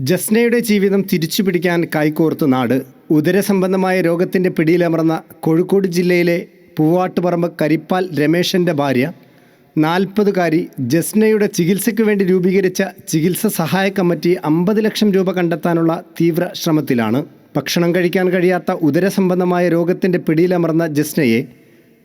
ജസ്നയുടെ ജീവിതം തിരിച്ചു പിടിക്കാൻ കൈകോർത്ത് നാട്. ഉദരസംബന്ധമായ രോഗത്തിന്റെ പിടിയിലമർന്ന കോഴിക്കോട് ജില്ലയിലെ പൂവാട്ടുപറമ്പ് കരിപ്പാൽ രമേശന്റെ ഭാര്യ. നാൽപ്പതുകാരി ജസ്നയുടെ ചികിത്സയ്ക്ക് വേണ്ടി രൂപീകരിച്ച ചികിത്സ സഹായ കമ്മിറ്റി അമ്പത് ലക്ഷം രൂപ കണ്ടെത്താനുള്ള തീവ്ര ശ്രമത്തിലാണ്. ഭക്ഷണം കഴിക്കാൻ കഴിയാത്ത ഉദരസംബന്ധമായ രോഗത്തിന്റെ പിടിയിലമർന്ന ജസ്നയെ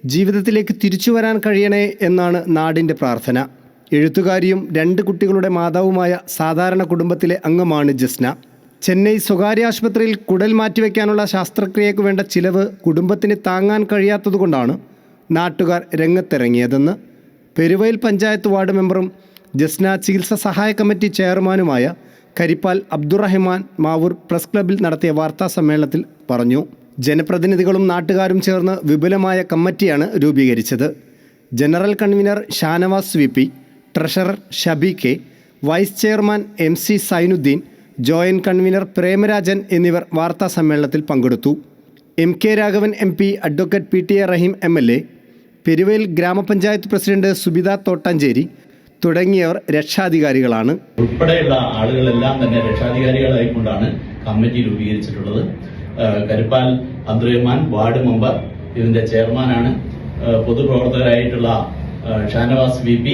ജീവിതത്തിലേക്ക് തിരിച്ചു വരാൻ കഴിയണേ എന്നാണ് നാടിന്റെ പ്രാർത്ഥന. എഴുത്തുകാരിയും രണ്ട് കുട്ടികളുടെ മാതാവുമായ സാധാരണ കുടുംബത്തിലെ അംഗമാണ് ജസ്ന. ചെന്നൈ സ്വകാര്യ ആശുപത്രിയിൽ കുടൽ മാറ്റിവെക്കാനുള്ള ശസ്ത്രക്രിയയ്ക്ക് വേണ്ട ചിലവ് കുടുംബത്തിന് താങ്ങാൻ കഴിയാത്തതുകൊണ്ടാണ് നാട്ടുകാർ രംഗത്തിറങ്ങിയതെന്ന്. പെരുവയൽ പഞ്ചായത്ത് വാർഡ് മെമ്പറും ജസ്ന ചികിത്സ സഹായ കമ്മിറ്റി ചെയർമാനുമായ കരിപ്പാൽ അബ്ദുറഹ്മാൻ മാവൂർ പ്രസ് ക്ലബിൽ നടത്തിയ വാർത്താ സമ്മേളനത്തിൽ പറഞ്ഞു. ജനപ്രതിനിധികളും നാട്ടുകാരും ചേർന്ന് വിപുലമായ കമ്മിറ്റിയാണ് രൂപീകരിച്ചത്. General convener Shanavas V treasurer Shabi K vice chairman M C Zainuddin joint convener Premarajan എന്നിവർ വാർത്താ സമ്മേളനത്തിൽ പങ്കെടുത്തു. M K Raghavan M P advocate P T A Rahim M L A Peruvayil ഗ്രാമപഞ്ചായത്ത് പ്രസിഡന്റ് സുബിത തോട്ടാഞ്ചേരി തുടങ്ങിയവർ രക്ഷാധികാരികളാണ്. ഉൾപ്പെടെയുള്ള ആളുകളെല്ലാം തന്നെ രക്ഷാധികാരികളായിക്കൊണ്ടാണ് കമ്മിറ്റി രൂപീകരിച്ചിട്ടുള്ളത്. കരുപ്പാൽ അബ്ദുറഹ്മാൻ വാർഡ് മെമ്പർ ഇതിന്റെ ചെയർമാനാണ്. പൊതുപ്രവർത്തകരായിട്ടുള്ള ഷാനവാസ് വി പി